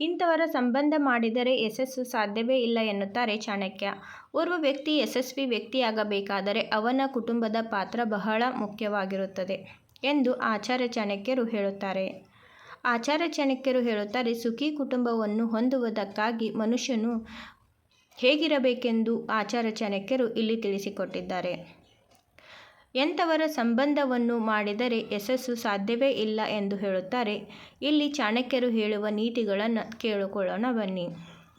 ಇಂಥವರ ಸಂಬಂಧ ಮಾಡಿದರೆ ಯಶಸ್ಸು ಸಾಧ್ಯವೇ ಇಲ್ಲ ಎನ್ನುತ್ತಾರೆ ಚಾಣಕ್ಯ. ಓರ್ವ ವ್ಯಕ್ತಿ ಯಶಸ್ವಿ ವ್ಯಕ್ತಿಯಾಗಬೇಕಾದರೆ ಅವನ ಕುಟುಂಬದ ಪಾತ್ರ ಬಹಳ ಮುಖ್ಯವಾಗಿರುತ್ತದೆ ಎಂದು ಆಚಾರ್ಯ ಚಾಣಕ್ಯರು ಹೇಳುತ್ತಾರೆ. ಆಚಾರ್ಯ ಚಾಣಕ್ಯರು ಹೇಳುತ್ತಾರೆ, ಸುಖಿ ಕುಟುಂಬವನ್ನು ಹೊಂದುವುದಕ್ಕಾಗಿ ಮನುಷ್ಯನು ಹೇಗಿರಬೇಕೆಂದು ಆಚಾರ್ಯ ಚಾಣಕ್ಯರು ಇಲ್ಲಿ ತಿಳಿಸಿಕೊಟ್ಟಿದ್ದಾರೆ. ಎಂಥವರ ಸಂಬಂಧವನ್ನು ಮಾಡಿದರೆ ಯಶಸ್ಸು ಸಾಧ್ಯವೇ ಇಲ್ಲ ಎಂದು ಹೇಳುತ್ತಾರೆ. ಇಲ್ಲಿ ಚಾಣಕ್ಯರು ಹೇಳುವ ನೀತಿಗಳನ್ನು ಕೇಳಿಕೊಳ್ಳೋಣ ಬನ್ನಿ.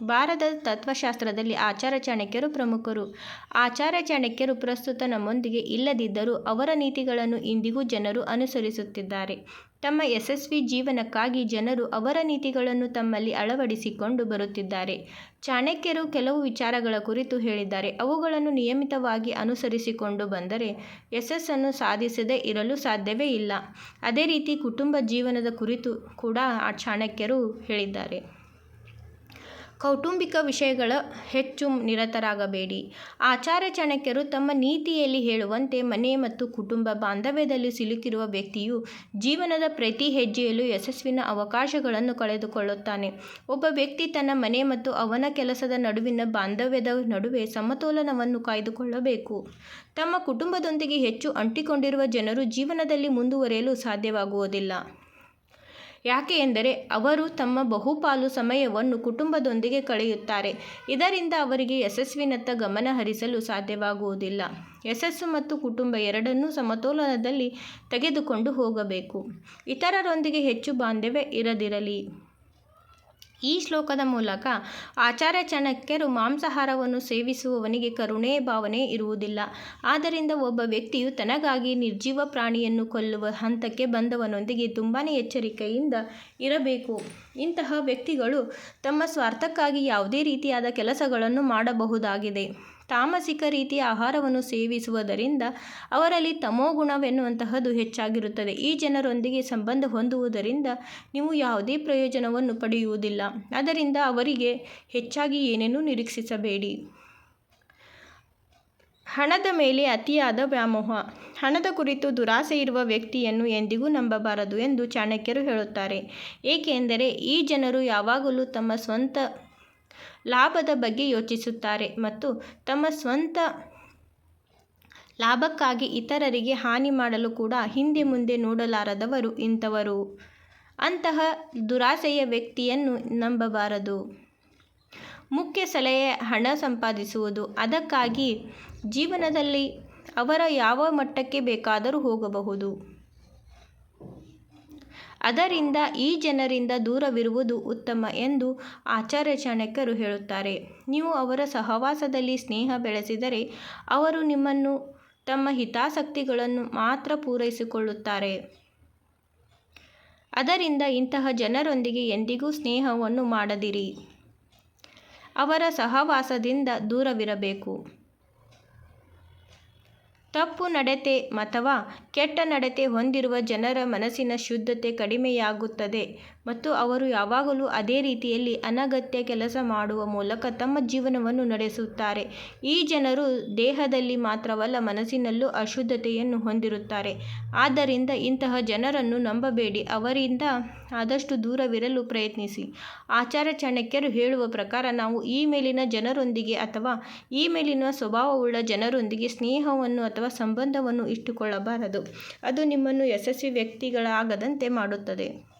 ಭಾರತದ ತತ್ವಶಾಸ್ತ್ರದಲ್ಲಿ ಆಚಾರ ಚಾಣಕ್ಯರು ಪ್ರಮುಖರು. ಆಚಾರ ಚಾಣಕ್ಯರು ಪ್ರಸ್ತುತ ನಮ್ಮೊಂದಿಗೆ ಇಲ್ಲದಿದ್ದರೂ ಅವರ ನೀತಿಗಳನ್ನು ಇಂದಿಗೂ ಜನರು ಅನುಸರಿಸುತ್ತಿದ್ದಾರೆ. ತಮ್ಮ ಯಶಸ್ವಿ ಜೀವನಕ್ಕಾಗಿ ಜನರು ಅವರ ನೀತಿಗಳನ್ನು ತಮ್ಮಲ್ಲಿ ಅಳವಡಿಸಿಕೊಂಡು ಬರುತ್ತಿದ್ದಾರೆ. ಚಾಣಕ್ಯರು ಕೆಲವು ವಿಚಾರಗಳ ಕುರಿತು ಹೇಳಿದ್ದಾರೆ. ಅವುಗಳನ್ನು ನಿಯಮಿತವಾಗಿ ಅನುಸರಿಸಿಕೊಂಡು ಬಂದರೆ ಯಶಸ್ಸನ್ನು ಸಾಧಿಸದೇ ಇರಲು ಸಾಧ್ಯವೇ ಇಲ್ಲ. ಅದೇ ರೀತಿ ಕುಟುಂಬ ಜೀವನದ ಕುರಿತು ಕೂಡ ಚಾಣಕ್ಯರು ಹೇಳಿದ್ದಾರೆ. ಕೌಟುಂಬಿಕ ವಿಷಯಗಳ ಹೆಚ್ಚು ನಿರತರಾಗಬೇಡಿ. ಆಚಾರ್ಯ ಚಾಣಕ್ಯರು ತಮ್ಮ ನೀತಿಯಲ್ಲಿ ಹೇಳುವಂತೆ ಮನೆ ಮತ್ತು ಕುಟುಂಬ ಬಾಂಧವ್ಯದಲ್ಲಿ ಸಿಲುಕಿರುವ ವ್ಯಕ್ತಿಯು ಜೀವನದ ಪ್ರತಿ ಹೆಜ್ಜೆಯಲ್ಲೂ ಯಶಸ್ವಿನ ಅವಕಾಶಗಳನ್ನು ಕಳೆದುಕೊಳ್ಳುತ್ತಾನೆ. ಒಬ್ಬ ವ್ಯಕ್ತಿ ತನ್ನ ಮನೆ ಮತ್ತು ಅವನ ಕೆಲಸದ ನಡುವಿನ ಬಾಂಧವ್ಯದ ನಡುವೆ ಸಮತೋಲನವನ್ನು ಕಾಯ್ದುಕೊಳ್ಳಬೇಕು. ತಮ್ಮ ಕುಟುಂಬದೊಂದಿಗೆ ಹೆಚ್ಚು ಅಂಟಿಕೊಂಡಿರುವ ಜನರು ಜೀವನದಲ್ಲಿ ಮುಂದುವರಿಯಲು ಸಾಧ್ಯವಾಗುವುದಿಲ್ಲ. ಯಾಕೆ ಎಂದರೆ ಅವರು ತಮ್ಮ ಬಹುಪಾಲು ಸಮಯವನ್ನು ಕುಟುಂಬದೊಂದಿಗೆ ಕಳೆಯುತ್ತಾರೆ. ಇದರಿಂದ ಅವರಿಗೆ ಯಶಸ್ವಿನತ್ತ ಗಮನ ಹರಿಸಲು ಸಾಧ್ಯವಾಗುವುದಿಲ್ಲ. ಯಶಸ್ಸು ಮತ್ತು ಕುಟುಂಬ ಎರಡನ್ನೂ ಸಮತೋಲನದಲ್ಲಿ ತೆಗೆದುಕೊಂಡು ಹೋಗಬೇಕು. ಇತರರೊಂದಿಗೆ ಹೆಚ್ಚು ಬಾಂಧವ್ಯ ಇರದಿರಲಿ. ಈ ಶ್ಲೋಕದ ಮೂಲಕ ಆಚಾರ್ಯ ಚಾಣಕ್ಯರು ಮಾಂಸಾಹಾರವನ್ನು ಸೇವಿಸುವವನಿಗೆ ಕರುಣೆ ಭಾವನೆ ಇರುವುದಿಲ್ಲ. ಆದ್ದರಿಂದ ಒಬ್ಬ ವ್ಯಕ್ತಿಯು ತನಗಾಗಿ ನಿರ್ಜೀವ ಪ್ರಾಣಿಯನ್ನು ಕೊಲ್ಲುವ ಹಂತಕ್ಕೆ ಬಂದವನೊಂದಿಗೆ ತುಂಬಾ ಎಚ್ಚರಿಕೆಯಿಂದ ಇರಬೇಕು. ಇಂತಹ ವ್ಯಕ್ತಿಗಳು ತಮ್ಮ ಸ್ವಾರ್ಥಕ್ಕಾಗಿ ಯಾವುದೇ ರೀತಿಯಾದ ಕೆಲಸಗಳನ್ನು ಮಾಡಬಹುದಾಗಿದೆ. ತಾಮಸಿಕ ರೀತಿಯ ಆಹಾರವನ್ನು ಸೇವಿಸುವುದರಿಂದ ಅವರಲ್ಲಿ ತಮೋಗುಣವೆನ್ನುವಂತಹದ್ದು ಹೆಚ್ಚಾಗಿರುತ್ತದೆ. ಈ ಜನರೊಂದಿಗೆ ಸಂಬಂಧ ಹೊಂದುವುದರಿಂದ ನೀವು ಯಾವುದೇ ಪ್ರಯೋಜನವನ್ನು ಪಡೆಯುವುದಿಲ್ಲ. ಅದರಿಂದ ಅವರಿಗೆ ಹೆಚ್ಚಾಗಿ ಏನೇನೂ ನಿರೀಕ್ಷಿಸಬೇಡಿ. ಹಣದ ಮೇಲೆ ಅತಿಯಾದ ವ್ಯಾಮೋಹ. ಹಣದ ಕುರಿತು ದುರಾಸೆ ಇರುವ ವ್ಯಕ್ತಿಯನ್ನು ಎಂದಿಗೂ ನಂಬಬಾರದು ಎಂದು ಚಾಣಕ್ಯರು ಹೇಳುತ್ತಾರೆ. ಏಕೆಂದರೆ ಈ ಜನರು ಯಾವಾಗಲೂ ತಮ್ಮ ಸ್ವಂತ ಲಾಭದ ಬಗ್ಗೆ ಯೋಚಿಸುತ್ತಾರೆ ಮತ್ತು ತಮ್ಮ ಸ್ವಂತ ಲಾಭಕ್ಕಾಗಿ ಇತರರಿಗೆ ಹಾನಿ ಮಾಡಲು ಕೂಡ ಹಿಂದೆ ಮುಂದೆ ನೋಡಲಾರದವರು ಇಂಥವರು. ಅಂತಹ ದುರಾಸೆಯ ವ್ಯಕ್ತಿಯನ್ನು ನಂಬಬಾರದು. ಮುಖ್ಯ ಸಲಹೆ ಹಣ ಸಂಪಾದಿಸುವುದು. ಅದಕ್ಕಾಗಿ ಜೀವನದಲ್ಲಿ ಅವರ ಯಾವ ಮಟ್ಟಕ್ಕೆ ಬೇಕಾದರೂ ಹೋಗಬಹುದು. ಆದ್ದರಿಂದ ಈ ಜನರಿಂದ ದೂರವಿರುವುದು ಉತ್ತಮ ಎಂದು ಆಚಾರ್ಯ ಚಾಣಕ್ಯರು ಹೇಳುತ್ತಾರೆ. ನೀವು ಅವರ ಸಹವಾಸದಲ್ಲಿ ಸ್ನೇಹ ಬೆಳೆಸಿದರೆ ಅವರು ನಿಮ್ಮನ್ನು ತಮ್ಮ ಹಿತಾಸಕ್ತಿಗಳನ್ನು ಮಾತ್ರ ಪೂರೈಸಿಕೊಳ್ಳುತ್ತಾರೆ. ಅದರಿಂದ ಇಂತಹ ಜನರೊಂದಿಗೆ ಎಂದಿಗೂ ಸ್ನೇಹವನ್ನು ಮಾಡದಿರಿ. ಅವರ ಸಹವಾಸದಿಂದ ದೂರವಿರಬೇಕು. ತಪ್ಪು ನಡತೆ ಅಥವಾ ಕೆಟ್ಟ ನಡತೆ ಹೊಂದಿರುವ ಜನರ ಮನಸ್ಸಿನ ಶುದ್ಧತೆ ಕಡಿಮೆಯಾಗುತ್ತದೆ ಮತ್ತು ಅವರು ಯಾವಾಗಲೂ ಅದೇ ರೀತಿಯಲ್ಲಿ ಅನಗತ್ಯ ಕೆಲಸ ಮಾಡುವ ಮೂಲಕ ತಮ್ಮ ಜೀವನವನ್ನು ನಡೆಸುತ್ತಾರೆ. ಈ ಜನರು ದೇಹದಲ್ಲಿ ಮಾತ್ರವಲ್ಲ ಮನಸ್ಸಿನಲ್ಲೂ ಅಶುದ್ಧತೆಯನ್ನು ಹೊಂದಿರುತ್ತಾರೆ. ಆದ್ದರಿಂದ ಇಂತಹ ಜನರನ್ನು ನಂಬಬೇಡಿ. ಅವರಿಂದ ಆದಷ್ಟು ದೂರವಿರಲು ಪ್ರಯತ್ನಿಸಿ. ಆಚಾರ ಚಾಣಕ್ಯರು ಹೇಳುವ ಪ್ರಕಾರ ನಾವು ಈ ಮೇಲಿನ ಜನರೊಂದಿಗೆ ಅಥವಾ ಈ ಮೇಲಿನ ಸ್ವಭಾವವುಳ್ಳ ಜನರೊಂದಿಗೆ ಸ್ನೇಹವನ್ನು ಅಥವಾ ಸಂಬಂಧವನ್ನು ಇಟ್ಟುಕೊಳ್ಳಬಾರದು. ಅದು ನಿಮ್ಮನ್ನು ಯಶಸ್ವಿ ವ್ಯಕ್ತಿಗಳಾಗದಂತೆ ಮಾಡುತ್ತದೆ.